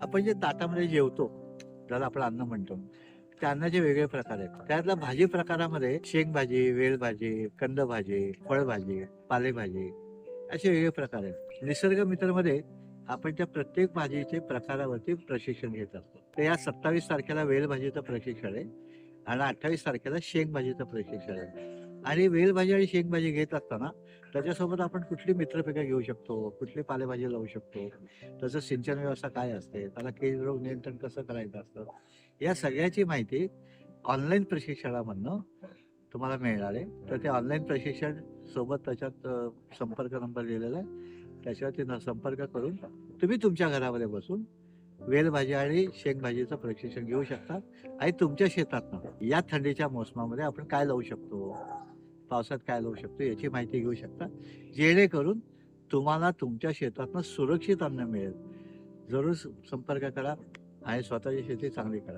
आपण जे ताटामध्ये जेवतो ज्याला आपण अन्न म्हणतो त्या अन्नाचे वेगळे प्रकार आहेत. त्यातल्या भाजी प्रकारामध्ये शेंगभाजी वेलभाजी कंदभाजी फळभाजी पालेभाजी असे वेगळे प्रकार आहेत. निसर्ग मित्रमध्ये आपण त्या प्रत्येक भाजीचे प्रकारावरती प्रशिक्षण घेत असतो. तर या सत्तावीस तारखेला वेलभाजीचं प्रशिक्षण आहे आणि अठ्ठावीस तारखेला शेंगभाजीचं प्रशिक्षण आहे. आणि वेलभाजी आणि शेंगभाजी घेत असताना त्याच्यासोबत आपण कुठली मित्रपिका घेऊ शकतो कुठली पालेभाजी लावू शकतो त्याचं सिंचन व्यवस्था काय असते त्याला केज रोग नियंत्रण कसं करायचं असतं या सगळ्याची माहिती ऑनलाईन प्रशिक्षणामधनं तुम्हाला मिळणार. आहे तर ते ऑनलाईन प्रशिक्षण सोबत त्याच्यात संपर्क नंबर दिलेला आहे. त्याच्यावरती संपर्क करून तुम्ही तुमच्या घरामध्ये बसून वेलभाजी आणि शेंगभाजीचं प्रशिक्षण घेऊ शकतात. आणि तुमच्या शेतातनं या थंडीच्या मोसमामध्ये आपण काय लावू शकतो? पावसात काय लावू शकतो याची माहिती घेऊ शकता जेणेकरून तुम्हाला तुमच्या शेतातनं सुरक्षित अन्न मिळेल. जरूर संपर्क करा आणि स्वतःची शेती चांगली करा.